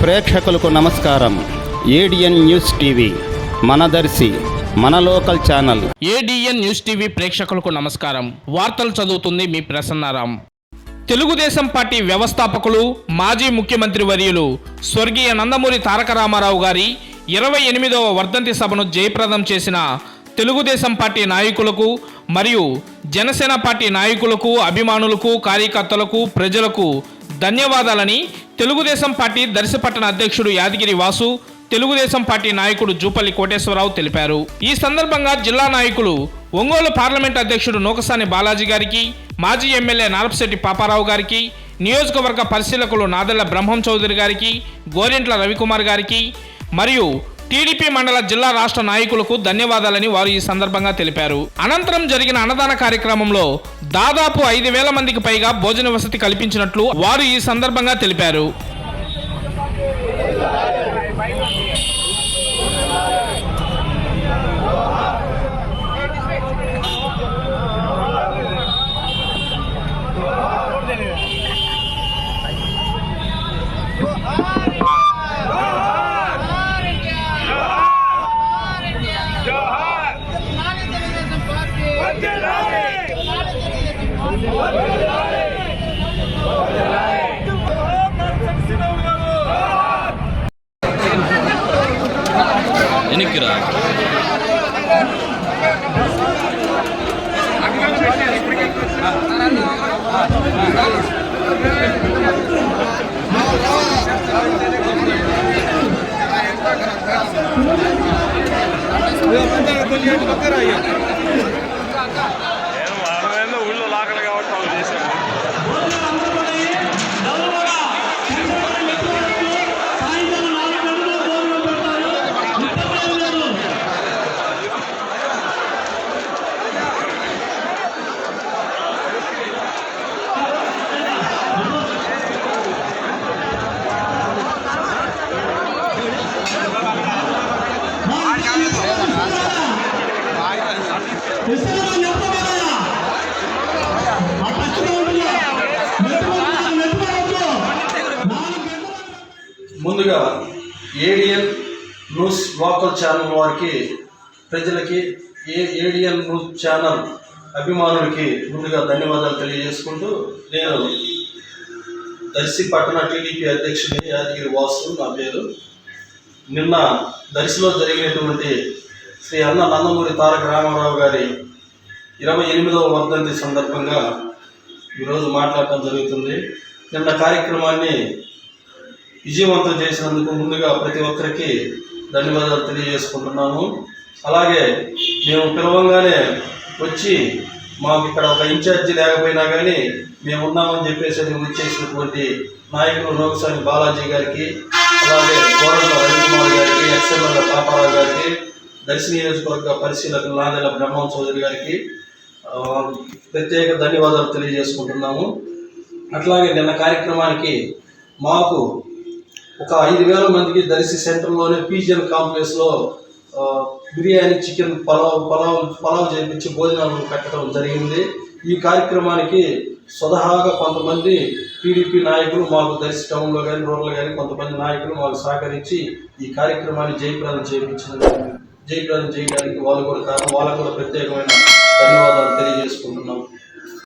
ప్రేక్షకులకు నమస్కారం. ADN news TV మనదర్శి మన local channel. ADN news TV ప్రేక్షకులకు నమస్కారం. వార్తలు చదువుతుంది మీ ప్రసన్నారాం. తెలుగుదేశం పార్టీ వ్యవస్థాపకులు మాజీ ముఖ్యమంత్రి వర్యులు స్వర్గీయ నందమూరి తారక రామారావు గారి ఇరవై ఎనిమిదవ వర్ధంతి సభను జయప్రదం చేసిన తెలుగుదేశం పార్టీ నాయకులకు మరియు జనసేన పార్టీ నాయకులకు అభిమానులకు కార్యకర్తలకు ప్రజలకు ధన్యవాదాలని తెలుగుదేశం పార్టీ దర్శపట్టణ అధ్యక్షుడు యాదగిరి వాసు తెలుగుదేశం పార్టీ నాయకుడు జూపల్లి కోటేశ్వరరావు తెలిపారు. ఈ సందర్భంగా జిల్లా నాయకులు ఒంగోలు పార్లమెంట్ అధ్యక్షుడు నూకసాని బాలాజీ గారికి మాజీ ఎమ్మెల్యే నారపశెట్టి పాపారావు గారికి నియోజకవర్గ పరిశీలకులు నాదెళ్ళ బ్రహ్మం చౌదరి గారికి గోరింట్ల రవికుమార్ గారికి మరియు టీడీపీ మండల జిల్లా రాష్ట్ర నాయకులకు ధన్యవాదాలని వారు ఈ సందర్భంగా తెలిపారు. అనంతరం జరిగిన అన్నదాన కార్యక్రమంలో దాదాపు ఐదు వేల మందికి పైగా భోజన వసతి కల్పించినట్లు వారు ఈ సందర్భంగా తెలిపారు. விற்கிறார் ముందుగా ఏడిఎన్ న్యూస్ లోకల్ ఛానల్ వారికి ప్రజలకి ఏ ఏడిఎన్ న్యూస్ ఛానల్ అభిమానులకి ముందుగా ధన్యవాదాలు తెలియజేసుకుంటూ నేను దర్శి పట్టణ టీడీపీ అధ్యక్షుడిని యాదగిరి వాసు నా పేరు. నిన్న దర్శిలో జరిగినటువంటి శ్రీ అన్న నందమూరి తారక రామారావు గారి ఇరవై ఎనిమిదవ వర్ధంతి సందర్భంగా ఈరోజు మాట్లాడటం జరుగుతుంది. నిన్న కార్యక్రమాన్ని విజయవంతం చేసినందుకు ముందుగా ప్రతి ఒక్కరికి ధన్యవాదాలు తెలియజేసుకుంటున్నాము. అలాగే మేము పిలవంగానే వచ్చి మాకు ఇక్కడ ఒక ఇన్ఛార్జి లేకపోయినా కానీ మేము ఉన్నామని చెప్పేసి వచ్చేసినటువంటి నాయకులు నోకసాని బాలాజీ గారికి అలాగే గోరంట్ల రవికుమార్ గారికి ఎక్స్ఎల్ఎల్ పాపారావు గారికి దర్శి నియోజకవర్గ పరిశీలకులు నాదెల బ్రహ్మం చౌదరి గారికి ప్రత్యేక ధన్యవాదాలు తెలియజేసుకుంటున్నాము. అట్లాగే నిన్న కార్యక్రమానికి మాకు ఒక ఐదు వేల మందికి దర్శి సెంటర్లోనే పీజియన్ కాంప్లెక్స్లో బిర్యానీ చికెన్ పలావ్ పలావ్ పలావ్ చేయించి భోజనాలు పెట్టడం జరిగింది. ఈ కార్యక్రమానికి స్వతహాగా కొంతమంది టీడీపీ నాయకులు మాకు దర్శి టౌన్లో కానీ రూరల్ కానీ కొంతమంది నాయకులు మాకు సహకరించి ఈ కార్యక్రమాన్ని జయప్రదం చేయించిన జయప్రదం చేయడానికి వాళ్ళు కూడా కారణం వాళ్ళకు కూడా ప్రత్యేకమైన ధన్యవాదాలు తెలియజేసుకుంటున్నాం.